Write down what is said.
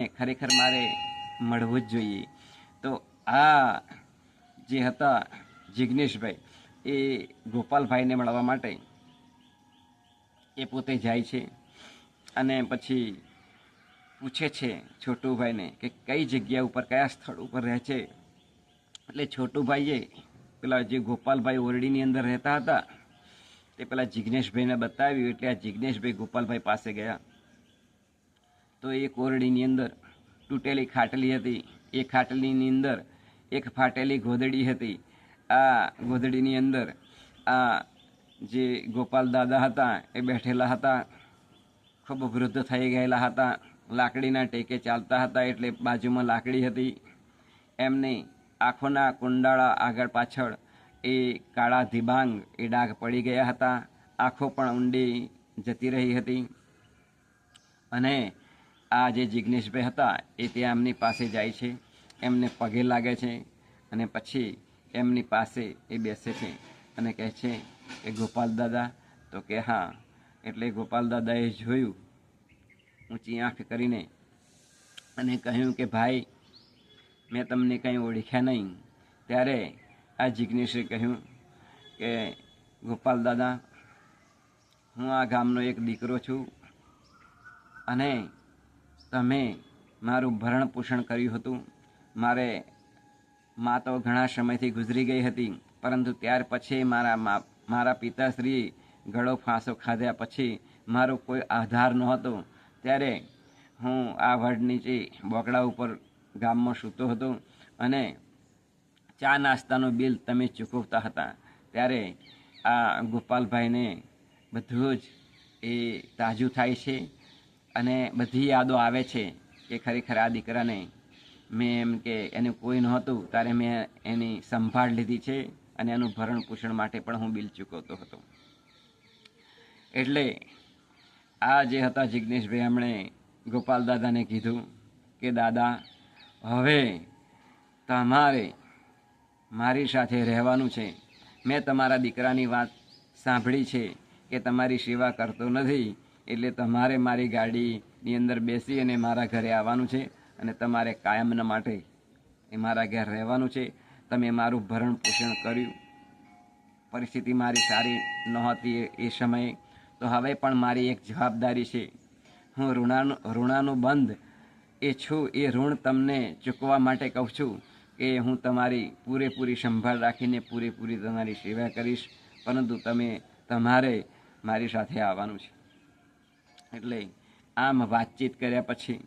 ખરેખર મારે મળવું જ જોઈએ. તો આ જે હતા જિજ્ઞેશભાઈ એ ગોપાલભાઈને મળવા માટે એ પોતે જાય છે અને પછી પૂછે છે છોટુભાઈને કે કઈ જગ્યા ઉપર, કયા સ્થળ ઉપર રહે છે. એટલે છોટુભાઈએ પેલા જે ગોપાલભાઈ ઓરડીની અંદર રહેતા હતા, તે પેલા જિજ્ઞેશભાઈને બતાવ્યું. એટલે આ જિજ્ઞેશભાઈ ગોપાલભાઈ પાસે ગયા. તો એ કોરડીની અંદર તૂટેલી ખાટલી હતી. એ ખાટલીની અંદર એક ફાટેલી ગોદડી હતી. આ ગોદડીની અંદર આ જે ગોપાલ દાદા હતા એ બેઠેલા હતા. ખૂબ વૃદ્ધ થઈ ગયેલા હતા. લાકડીના ટેકે ચાલતા હતા એટલે બાજુમાં લાકડી હતી. એમની આંખોના કુંડાળા આગળ પાછળ એ કાળા ધીબાંગ એ ડાઘ પડી ગયા હતા. આંખો પણ ઊંડી જતી રહી હતી. અને આ જે જિગ્નેશભાઈ હતા એ ત્યાં એમની પાસે જાય છે, એમને પગે લાગે છે અને પછી એમની પાસે એ બેસે છે અને કહે છે કે ગોપાલ દાદા, તો કે હા, એટલે ગોપાલ દાદાએ જોયું, ઊંચી આંખ કરીને અને કહ્યું કે ભાઈ, મેં તમને કંઈ ઓળખ્યા નહીં. ત્યારે આ જિજ્ઞેશે કહ્યું કે ગોપાલ દાદા, હું આ ગામનો એક દીકરો છું અને તમે મારું ભરણ પોષણ કર્યું હતું. મારે મા તો ઘણા સમયથી ગુજરી ગઈ હતી, પરંતુ ત્યાર પછી મારા મારા પિતાશ્રી ગળો ફાંસો ખાધ્યા પછી મારો કોઈ આધાર નહોતો. ત્યારે હું આ વડ નીચે બોકડા ઉપર ગામમાં સૂતો હતો અને ચા નાસ્તાનું બિલ તમે ચૂકવતા હતા. ત્યારે આ ગોપાલભાઈને બધું જ એ તાજું થાય છે. અને બધી યાદો આવે છે કે ખરેખર આ દીકરાને મેં એમ કે એને કોઈ નહોતું, ત્યારે મેં એની સંભાળ લીધી છે અને એનું ભરણ પોષણ માટે પણ હું બિલ ચૂકવતો હતો. એટલે આ જે હતા જિજ્ઞેશભાઈ એમણે ગોપાલ દાદાને કીધું કે, દાદા, હવે તમારે મારી સાથે રહેવાનું છે. મેં તમારા દીકરાની વાત સાંભળી છે કે તમારી સેવા કરતો નથી. એટલે તમારે મારી ગાડીની અંદર બેસી અને મારા ઘરે આવવાનું છે અને તમારે કાયમના માટે એ મારા ઘેર રહેવાનું છે. તમે મારું ભરણ પોષણ કર્યું. પરિસ્થિતિ મારી સારી નહોતી એ- સમયે. તો હવે પણ મારી એક જવાબદારી છે. હું ઋણાનું ઋણાનું બંધ એ છું. એ ઋણ તમને ચૂકવા માટે કહું છું કે હું તમારી પૂરેપૂરી સંભાળ રાખીને પૂરેપૂરી તમારી સેવા કરીશ. પરંતુ તમે તમારે મારી સાથે આવવાનું છે. એટલે આમ વાતચીત કર્યા પછી